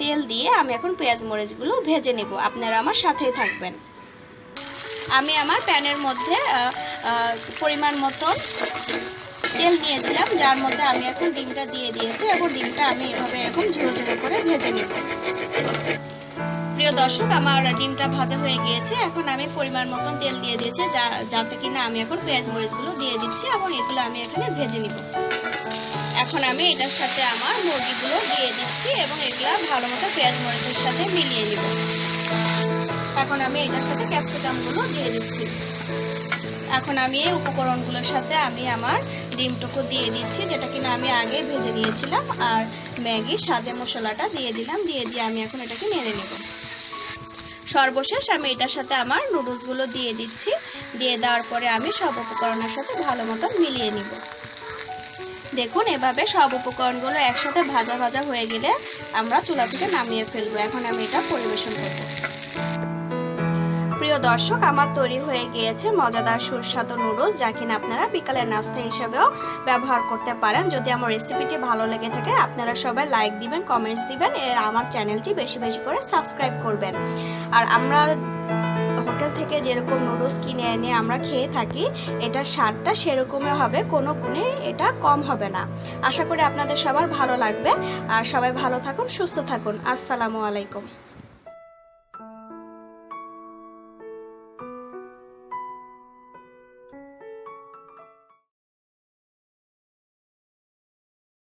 তেল দিয়ে আমি এখন পেঁয়াজ মরিচগুলো ভেজে নেব। আপনারা আমার সাথেই থাকবেন। আমি আমার প্যানের মধ্যে পরিমাণ মতন তেল নিয়েছিলাম, যার মধ্যে আমি এখন ডিমটা দিয়ে দিয়েছি এবং ডিমটা আমি এভাবে এখন ঝুড়ো ঝুড়ো করে ভেজে নেব। প্রিয় দর্শক, আমার ডিমটা ভাজা হয়ে গিয়েছে। এখন আমি পরিমাণ মতন তেল দিয়ে দিয়েছি, যা, যাতে কিনা আমি এখন পেঁয়াজ মরিচগুলো দিয়ে দিচ্ছি এবং এগুলো আমি এখানে ভেজে নিব। এখন আমি এটার সাথে আমার ভালো মতো পেঁয়াজ মরিচের সাথে মিলিয়ে নিব। এখন আমি এটার সাথে ক্যাপসিকামগুলো দিয়ে দিচ্ছি। এখন আমি এই উপকরণগুলোর সাথে আমি আমার ডিমটুকু দিয়ে দিচ্ছি, যেটা কিনা আমি আগে ভেজে নিয়েছিলাম আর ম্যাগি স্বাদে মশলাটা দিয়ে দিলাম, দিয়ে দিয়ে আমি এখন এটাকে নেড়ে নেব। সর্বশেষ আমি এটার সাথে আমার নুডলসগুলো দিয়ে দিচ্ছি, দিয়ে দেওয়ার পরে আমি সব উপকরণের সাথে ভালো মতো মিলিয়ে নিব। দেখুন, এভাবে সব উপকরণগুলো একসাথে ভাজা ভাজা হয়ে গেলে আমরা চুলা থেকে নামিয়ে ফেলব। এখন আমি এটা পরিবেশন করব। প্রিয় দর্শক, আমার তৈরি হয়ে গিয়েছে মজাদার সুস্বাদু নুডলস যা কিনা আপনারা বিকালের নাস্তা হিসেবেও ব্যবহার করতে পারেন। যদি আমার রেসিপিটি ভালো লেগে থাকে, আপনারা সবাই লাইক দিবেন কমেন্টস দিবেন, এর আমার চ্যানেলটি বেশি বেশি করে সাবস্ক্রাইব করবেন। আর আমরা থেকে যেরকম নুডলস কিনে এনে আমরা খেয়ে থাকি, এটার স্বাদটা সেরকমই হবে, কোনো গুণে এটা কম হবে না। আশা করি আপনাদের সবার ভালো লাগবে। আর সবাই ভালো থাকুন, সুস্থ থাকুন। আসসালামু আলাইকুম।